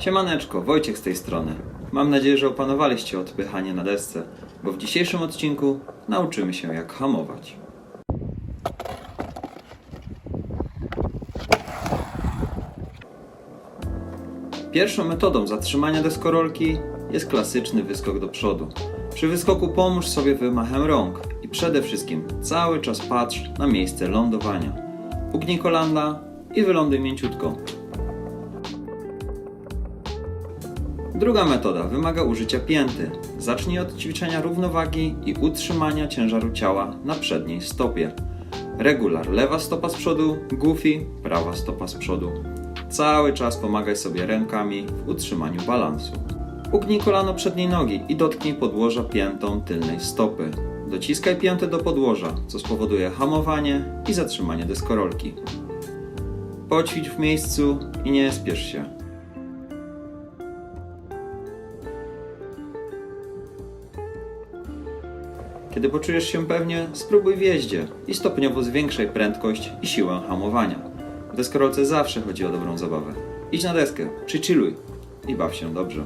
Siemaneczko, Wojciech z tej strony. Mam nadzieję, że opanowaliście odpychanie na desce, bo w dzisiejszym odcinku nauczymy się jak hamować. Pierwszą metodą zatrzymania deskorolki jest klasyczny wyskok do przodu. Przy wyskoku pomóż sobie wymachem rąk i przede wszystkim cały czas patrz na miejsce lądowania. Ugnij kolana i wyląduj mięciutko. Druga metoda wymaga użycia pięty. Zacznij od ćwiczenia równowagi i utrzymania ciężaru ciała na przedniej stopie. Regular lewa stopa z przodu, goofy prawa stopa z przodu. Cały czas pomagaj sobie rękami w utrzymaniu balansu. Ugnij kolano przedniej nogi i dotknij podłoża piętą tylnej stopy. Dociskaj piętę do podłoża, co spowoduje hamowanie i zatrzymanie deskorolki. Poćwicz w miejscu i nie spiesz się. Kiedy poczujesz się pewnie, spróbuj w jeździe i stopniowo zwiększaj prędkość i siłę hamowania. W deskorolce zawsze chodzi o dobrą zabawę. Idź na deskę, przychilluj i baw się dobrze.